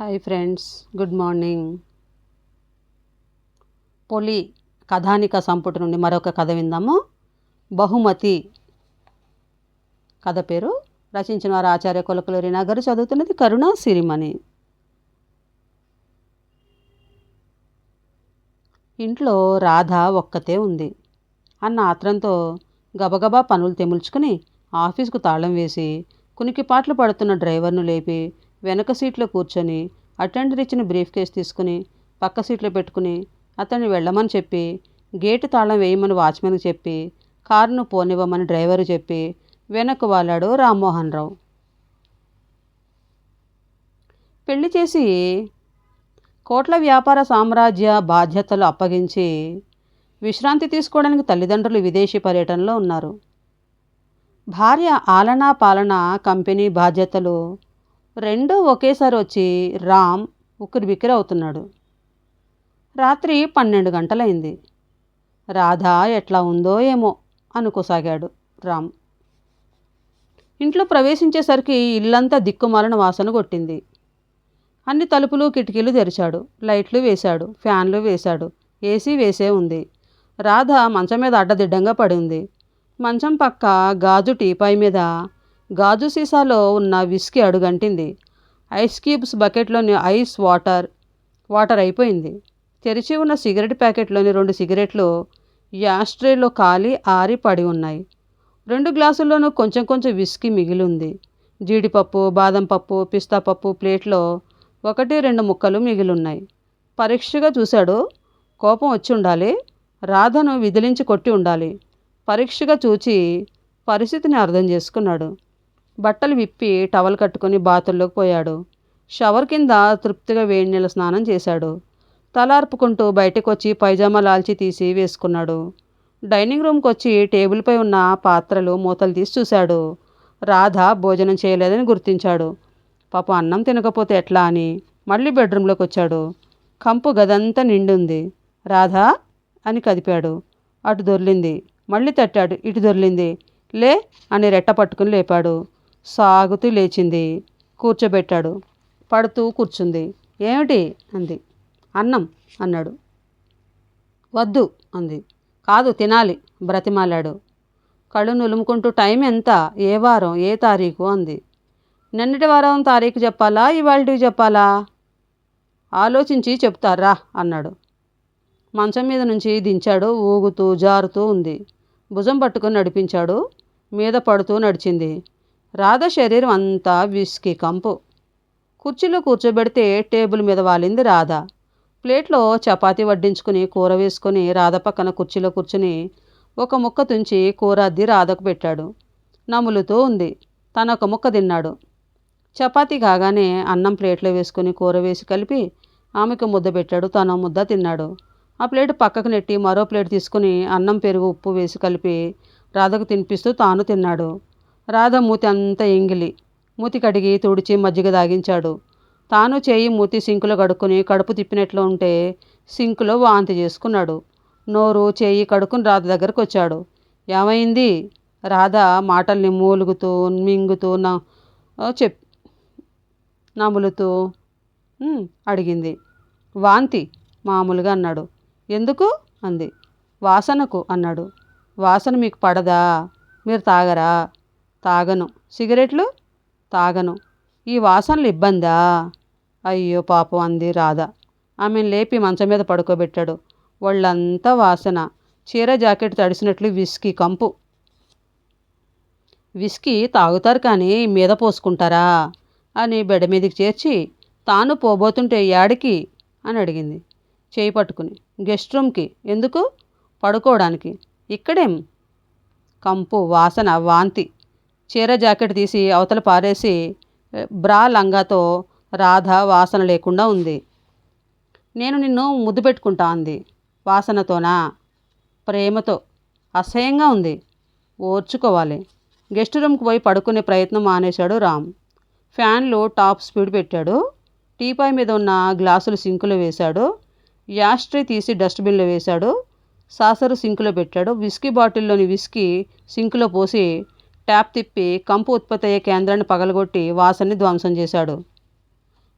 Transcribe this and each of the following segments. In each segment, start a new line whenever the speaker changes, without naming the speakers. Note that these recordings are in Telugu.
హాయ్ ఫ్రెండ్స్ గుడ్ మార్నింగ్ పొలి కథానిక సంపుటి నుండి మరొక కథ విందాము. బహుమతి కథ పేరు. రచించిన వారు ఆచార్య కొలకలూరి నగరు చదువుతున్నది కరుణ సిరిమణి. ఇంట్లో రాధ ఒక్కతే ఉంది. అన్న ఆత్రంతో గబగబా పనులు తెముల్చుకుని ఆఫీస్కు తాళం వేసి కునికిపాట్లు పడుతున్న డ్రైవర్ను లేపి వెనక సీట్లో కూర్చొని అటెండర్ ఇచ్చిన బ్రీఫ్ కేస్ తీసుకుని పక్క సీట్లో పెట్టుకుని అతన్ని వెళ్ళమని చెప్పి గేటు తాళం వేయమని వాచ్మెన్కి చెప్పి కారును పోనివ్వమని డ్రైవరు చెప్పి వెనక్కు వాలాడు రామ్మోహన్ రావు పెళ్ళి చేసి కోట్ల వ్యాపార సామ్రాజ్య బాధ్యతలు అప్పగించి విశ్రాంతి తీసుకోవడానికి తల్లిదండ్రులు విదేశీ పర్యటనలో ఉన్నారు. భార్య ఆలనా పాలన కంపెనీ బాధ్యతలు రెండూ ఒకేసారి వచ్చి రామ్ ఉక్కిరి బిక్కిరి అవుతున్నాడు. రాత్రి పన్నెండు గంటలైంది. రాధ ఎట్లా ఉందో ఏమో అనుకోసాగాడు రామ్. ఇంట్లో ప్రవేశించేసరికి ఇల్లంతా దిక్కుమాలిన వాసన కొట్టింది. అన్ని తలుపులు కిటికీలు తెరిచాడు. లైట్లు వేశాడు. ఫ్యాన్లు వేశాడు. ఏసీ వేసే ఉంది. రాధ మంచం మీద అడ్డదిడ్డంగా పడి ఉంది. మంచం పక్క గాజు టీపాయ్ మీద గాజు సీసాలో ఉన్న విస్కీ అడుగంటింది. ఐస్ క్యూబ్స్ బకెట్లోని ఐస్ వాటర్ వాటర్ అయిపోయింది. తెరిచి ఉన్న సిగరెట్ ప్యాకెట్లోని రెండు సిగరెట్లు యాస్ట్రేలో కాలి ఆరి పడి ఉన్నాయి. రెండు గ్లాసుల్లోనూ కొంచెం కొంచెం విస్కీ మిగిలి ఉంది జీడిపప్పు బాదం పప్పు పిస్తా పప్పు ప్లేట్లో ఒకటి రెండు ముక్కలు మిగిలిన్నాయి. పరీక్షగా చూశాడు. కోపం వచ్చి ఉండాలి. రాధను విదిలించి కొట్టి ఉండాలి. పరీక్షగా చూచి పరిస్థితిని అర్థం చేసుకున్నాడు. బట్టలు విప్పి టవల్ కట్టుకొని బాతుల్లోకి పోయాడు. షవర్ కింద తృప్తిగా వేడి నీళ్ళ స్నానం చేశాడు. తలార్పుకుంటూ బయటకు వచ్చి పైజామా లాల్చి తీసి వేసుకున్నాడు. డైనింగ్ రూమ్కి వచ్చి టేబుల్పై ఉన్న పాత్రలు మూతలు తీసి చూశాడు. రాధ భోజనం చేయలేదని గుర్తించాడు. పాపం అన్నం తినకపోతే ఎట్లా? అని మళ్ళీ బెడ్రూమ్లోకి వచ్చాడు కంపు గదంతా నిండుంది. రాధా? అని కదిపాడు. అటు దొర్లింది. మళ్ళీ తట్టాడు. ఇటు దొర్లింది. లే అని రెట్ట పట్టుకుని లేపాడు. సాగుతూ లేచింది. కూర్చోబెట్టాడు. పడుతూ కూర్చుంది. ఏమిటి? అంది. అన్నం అన్నాడు. వద్దు అంది. కాదు తినాలి బ్రతిమాలాడు. కళ్ళు నులుముకుంటూ టైం ఎంత? ఏ వారం ఏ తారీఖు? అంది. నిన్నటి వారం తారీఖు చెప్పాలా? ఇవాళకి చెప్పాలా? ఆలోచించి చెప్తారా? అన్నాడు. మంచం మీద నుంచి దించాడు. ఊగుతూ జారుతూ ఉంది. భుజం పట్టుకొని నడిపించాడు. మీద పడుతూ నడిచింది. రాధ శరీరం అంతా విస్కి కంపు. కుర్చీలో కూర్చోబెడితే టేబుల్ మీద వాలింది రాధ. ప్లేట్లో చపాతీ వడ్డించుకుని కూర వేసుకొని రాధ పక్కన కుర్చీలో కూర్చుని ఒక ముక్క తుంచి కూర అద్ది రాధకు పెట్టాడు. నములుతూ ఉంది. తను ఒక ముక్క తిన్నాడు. చపాతీ కాగానే అన్నం ప్లేట్లో వేసుకుని కూర వేసి కలిపి ఆమెకు ముద్ద పెట్టాడు. తను ముద్ద తిన్నాడు. ఆ ప్లేట్ పక్కకు నెట్టి మరో ప్లేట్ తీసుకుని అన్నం పెరుగు ఉప్పు వేసి కలిపి రాధకు తినిపిస్తూ తాను తిన్నాడు. రాధ మూతి అంతా ఎంగిలి. మూతి కడిగి తుడిచి మజ్జిగ దాగించాడు. తాను చేయి మూతి సింకులో కడుక్కుని కడుపు తిప్పినట్లు ఉంటే సింకులో వాంతి చేసుకున్నాడు. నోరు చేయి కడుక్కుని రాధ దగ్గరకు వచ్చాడు. ఏమైంది? రాధ మాటల్ని మూలుగుతూ మింగుతూ నా చెప్ నములుతూ అడిగింది. వాంతి మామూలుగా అన్నాడు. ఎందుకు? అంది. వాసనకు అన్నాడు. వాసన మీకు పడదా? మీరు తాగరా? తాగను. సిగరెట్లు? తాగను. ఈ వాసనలు ఇబ్బందా? అయ్యో పాపం అంది రాధ. ఆమెను లేపి మంచం మీద పడుకోబెట్టాడు. వాళ్ళంతా వాసన. చీర జాకెట్ తడిసినట్లు విస్కీ కంపు. విస్కీ తాగుతారు కానీ మీద పోసుకుంటారా? అని బెడ మీదకి చేర్చి తాను పోబోతుంటే యాడికి? అని అడిగింది. చేయి పట్టుకుని. గెస్ట్ రూమ్కి. ఎందుకు? పడుకోవడానికి. ఇక్కడేం? కంపు వాసన వాంతి. చీర జాకెట్ తీసి అవతల పారేసి బ్రా లంగాతో రాధ వాసన లేకుండా ఉంది. నేను నిన్ను ముద్దు పెట్టుకుంటా అంది. వాసనతోనా? ప్రేమతో. అసహ్యంగా ఉంది. ఓర్చుకోవాలి. గెస్ట్ రూమ్కి పోయి పడుకునే ప్రయత్నం మానేశాడు రామ్. ఫ్యాన్లో టాప్ స్పీడ్ పెట్టాడు. టీపాయ్ మీద ఉన్న గ్లాసులు సింకులో వేశాడు. యాస్ట్రే తీసి డస్ట్బిన్లో వేశాడు. సాసరు సింకులో పెట్టాడు. విస్కీ బాటిల్లోని విస్కీ సింకులో పోసి ట్యాప్ తిప్పి కంపు ఉత్పత్తి అయ్యే కేంద్రాన్ని పగలగొట్టి వాసనని ధ్వంసం చేశాడు.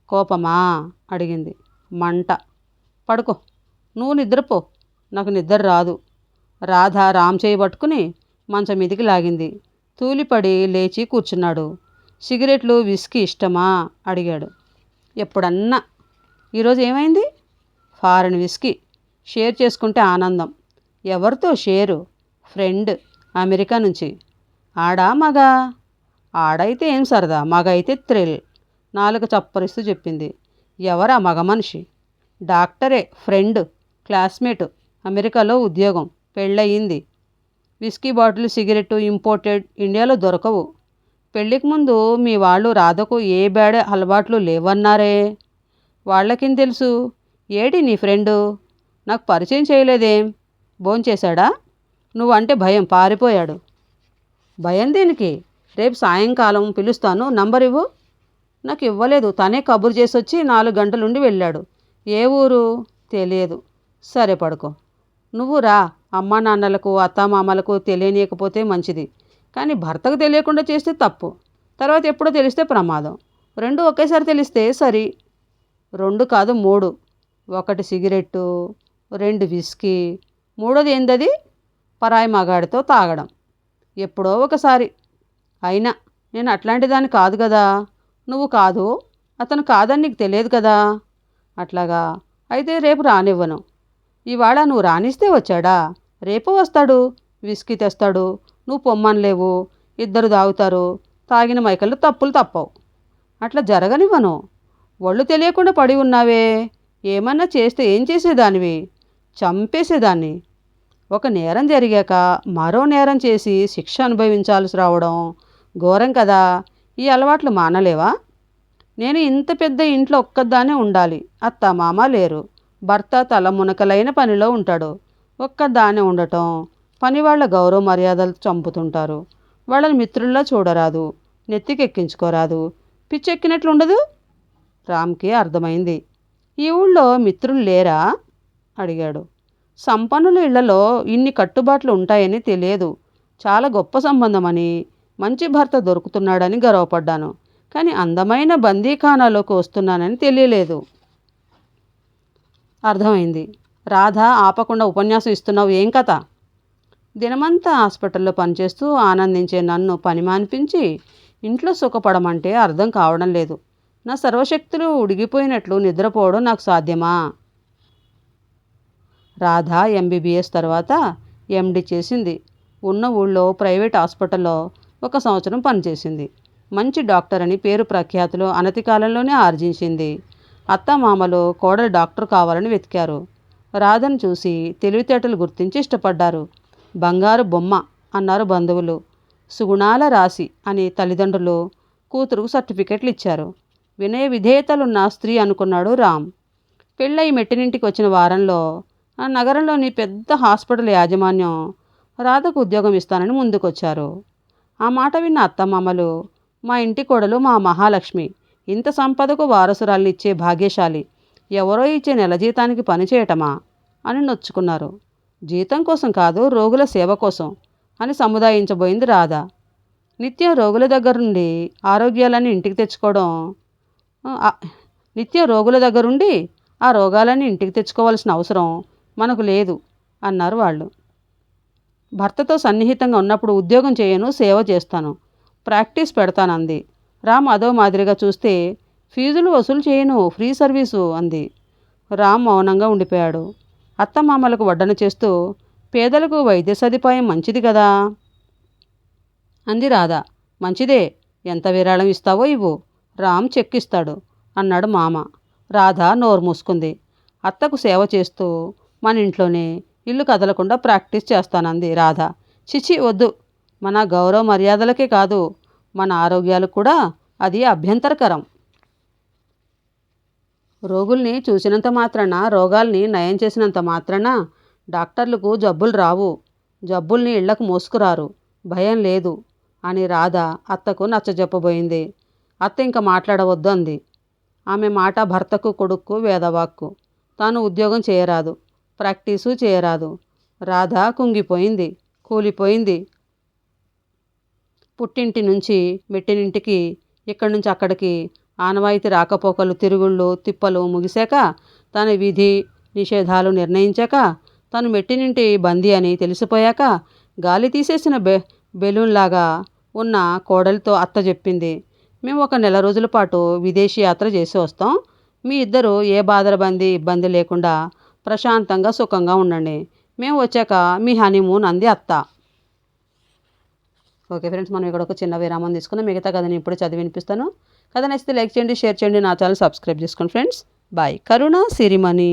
కోపమా? అడిగింది. మంట. పడుకో. నువ్వు నిద్రపో. నాకు నిద్ర రాదు. రాధ రామ్ చేయి పట్టుకుని మంచం మీదికి లాగింది. తూలిపడి లేచి కూర్చున్నాడు. సిగరెట్లు విస్కీ ఇష్టమా? అడిగాడు. ఎప్పుడన్నా. ఈరోజు ఏమైంది? Foreign whisky. షేర్ చేసుకుంటే ఆనందం. ఎవరితో షేరు? ఫ్రెండ్. అమెరికా నుంచి. ఆడా మగా? ఆడైతే ఏం సరదా? మగ అయితే థ్రిల్ నాలుగు చప్పరిస్తూ చెప్పింది. ఎవరా మగ మనిషి? డాక్టరే ఫ్రెండ్ క్లాస్మేట్ అమెరికాలో ఉద్యోగం పెళ్ళయింది. విస్కీ బాటిల్ సిగరెట్ ఇంపోర్టెడ్ ఇండియాలో దొరకవు. పెళ్ళికి ముందు మీ వాళ్ళు రాధకు ఏ బ్యాడ్ అలవాట్లు లేవన్నారే? వాళ్ళకేం తెలుసు? ఏడి నీ ఫ్రెండు? నాకు పరిచయం చేయలేదేం? భోంచేశాడా? నువ్వంటే భయం పారిపోయాడు. భయం దేనికి? రేపు సాయంకాలం పిలుస్తాను. నంబర్ ఇవ్వు. నాకు ఇవ్వలేదు. తనే కబురు చేసి వచ్చి నాలుగు గంటలుండి వెళ్ళాడు. ఏ ఊరు? తెలియదు. సరే పడుకో. నువ్వు రా. అమ్మా నాన్నలకు అత్తామామలకు తెలియనీయకపోతే మంచిది. కానీ భర్తకు తెలియకుండా చేస్తే తప్పు. తర్వాత ఎప్పుడో తెలిస్తే ప్రమాదం. రెండు ఒకేసారి తెలిస్తే సరి. రెండు కాదు మూడు. ఒకటి సిగరెట్టు రెండు విస్కీ. మూడోది ఏందది? పరాయి మగాడితో తాగడం. ఎప్పుడో ఒకసారి. అయినా నేను అట్లాంటి దాన్ని కాదు కదా. నువ్వు కాదు అతను కాదని నీకు తెలియదు కదా. అట్లాగా? అయితే రేపు రానివ్వను. ఇవాళ నువ్వు రానిస్తే వచ్చాడా? రేపు వస్తాడు. విస్కీ తెస్తాడు. నువ్వు పొమ్మనలేవు. ఇద్దరు తాగుతారు. తాగిన మైకల్లో తప్పులు తప్పవు. అట్లా జరగనివ్వను. ఒళ్ళు తెలియకుండా పడి ఉన్నావే. ఏమన్నా చేస్తే ఏం చేసేదానివి? చంపేసేదాన్ని. ఒక నేరం జరిగాక మరో నేరం చేసి శిక్ష అనుభవించాల్సి రావడం ఘోరం కదా. ఈ అలవాట్లు మానలేవా? నేను ఇంత పెద్ద ఇంట్లో ఒక్కదానే ఉండాలి. అత్త మామ లేరు. భర్త తల మునకలైన పనిలో ఉంటాడు. ఒక్కదానే ఉండటం పని వాళ్ళ గౌరవ మర్యాదలు చంపుతుంటారు. వాళ్ళని మిత్రుల్లా చూడరాదు. నెత్తికెక్కించుకోరాదు. పిచ్చెక్కినట్లుండదు రామ్కి అర్థమైంది. ఈ ఊళ్ళో మిత్రులు లేరా? అడిగాడు. సంపన్నుల ఇళ్ళలో ఇన్ని కట్టుబాట్లు ఉంటాయని తెలియదు. చాలా గొప్ప సంబంధమని మంచి భర్త దొరుకుతున్నాడని గర్వపడ్డాను. కానీ అందమైన బందీఖానాలోకి వస్తున్నానని తెలియలేదు. అర్థమైంది. రాధ ఆపకుండా ఉపన్యాసం ఇస్తున్నావు ఏం కథ? దినమంతా హాస్పిటల్లో పనిచేస్తూ ఆనందించే నన్ను పని మానిపించి ఇంట్లో సుఖపడమంటే అర్థం కావడం లేదు. నా సర్వశక్తులు ఉడిగిపోయినట్లు నిద్రపోవడం నాకు సాధ్యమా? రాధ ఎంబీబీఎస్ తర్వాత ఎండి చేసింది. ఉన్న ఊళ్ళో ప్రైవేట్ హాస్పిటల్లో ఒక సంవత్సరం పనిచేసింది. మంచి డాక్టర్ అని పేరు ప్రఖ్యాతులు అనతి కాలంలోనే ఆర్జించింది. అత్తమామలు కోడలు డాక్టర్ కావాలని వెతికారు. రాధను చూసి తెలివితేటలు గుర్తించి ఇష్టపడ్డారు. బంగారు బొమ్మ అన్నారు బంధువులు. సుగుణాల రాశి అని తల్లిదండ్రులు కూతురుకు సర్టిఫికెట్లు ఇచ్చారు. వినయ విధేయతలున్న స్త్రీ అనుకున్నాడు రామ్. పెళ్ళై మెట్టినింటికి వచ్చిన వారంలో నగరంలోని పెద్ద హాస్పిటల్ యాజమాన్యం రాధకు ఉద్యోగం ఇస్తానని ముందుకొచ్చారు. ఆ మాట విన్న అత్తమామలు మా ఇంటి కోడలు మా మహాలక్ష్మి ఇంత సంపదకు వారసురాలు ఇచ్చే భాగ్యశాలి ఎవరో ఇచ్చే నెల జీతానికి పని చేయటమా? అని నొచ్చుకున్నారు. జీతం కోసం కాదు రోగుల సేవ కోసం అని సముదాయించబోయింది రాధ. నిత్యం రోగుల దగ్గర నుండి ఆరోగ్యాలన్నీ ఇంటికి తెచ్చుకోవడం నిత్యం రోగుల దగ్గరుండి ఆ రోగాలన్నీ ఇంటికి తెచ్చుకోవాల్సిన అవసరం మనకు లేదు అన్నారు వాళ్ళు. భర్తతో సన్నిహితంగా ఉన్నప్పుడు ఉద్యోగం చేయను సేవ చేస్తాను ప్రాక్టీస్ పెడతానంది రామ్ అదో మాదిరిగా చూస్తే ఫీజులు వసూలు చేయను ఫ్రీ సర్వీసు అంది. రామ్ మౌనంగా ఉండిపోయాడు. అత్తమామలకు వడ్డన చేస్తూ పేదలకు వైద్య సదుపాయం మంచిది కదా? అంది రాధ. మంచిదే ఎంత విరాళం ఇస్తావో ఇవ్వు రామ్ చెక్కిస్తాడు అన్నాడు మామ. రాధ నోరు మూసుకుంది. అత్తకు సేవ చేస్తూ మన ఇంట్లోనే ఇల్లు కదలకుండా ప్రాక్టీస్ చేస్తానంది రాధ. చిచి వద్దు. మన గౌరవ మర్యాదలకే కాదు మన ఆరోగ్యాలకు కూడా అది అభ్యంతరకరం. రోగుల్ని చూసినంత మాత్రాన రోగాల్ని నయం చేసినంత మాత్రాన డాక్టర్లకు జబ్బులు రావు. జబ్బుల్ని ఇళ్ళకు మోసుకురారు. భయం లేదు అని రాధ అత్తకు నచ్చజెప్పబోయింది. అత్త ఇంకా మాట్లాడవద్దు అంది ఆమె మాట భర్తకు కొడుక్కు వేదవాక్కు. తాను ఉద్యోగం చేయరాదు. ప్రాక్టీసు చేయరాదు. రాధ కుంగిపోయింది. కూలిపోయింది. పుట్టింటి నుంచి మెట్టినింటికి ఇక్కడి నుంచి అక్కడికి ఆనవాయితీ రాకపోకలు తిరుగుళ్ళు తిప్పలు ముగిశాక తన విధి నిషేధాలు నిర్ణయించాక తను మెట్టినింటి బందీ అని తెలిసిపోయాక గాలి తీసేసిన బె బెలూన్లాగా ఉన్న కోడలితో అత్త చెప్పింది మేము ఒక నెల రోజుల పాటు విదేశీ యాత్ర చేసి వస్తాం. మీ ఇద్దరు ఏ బాధల బంది ఇబ్బంది లేకుండా ప్రశాంతంగా సుఖంగా ఉండండి. మేము వచ్చాక మీ హనీమూన్ అంది అత్త. ఓకే ఫ్రెండ్స్ మనం ఇక్కడ ఒక చిన్న విరామం తీసుకున్నాం మిగతా కథని ఇప్పుడు చదివి వినిపిస్తాను. కథ నచ్చితే లైక్ చేయండి షేర్ చేయండి నా ఛానల్ సబ్స్క్రైబ్ చేసుకోండి ఫ్రెండ్స్. బాయ్. కరుణ సిరిమణి.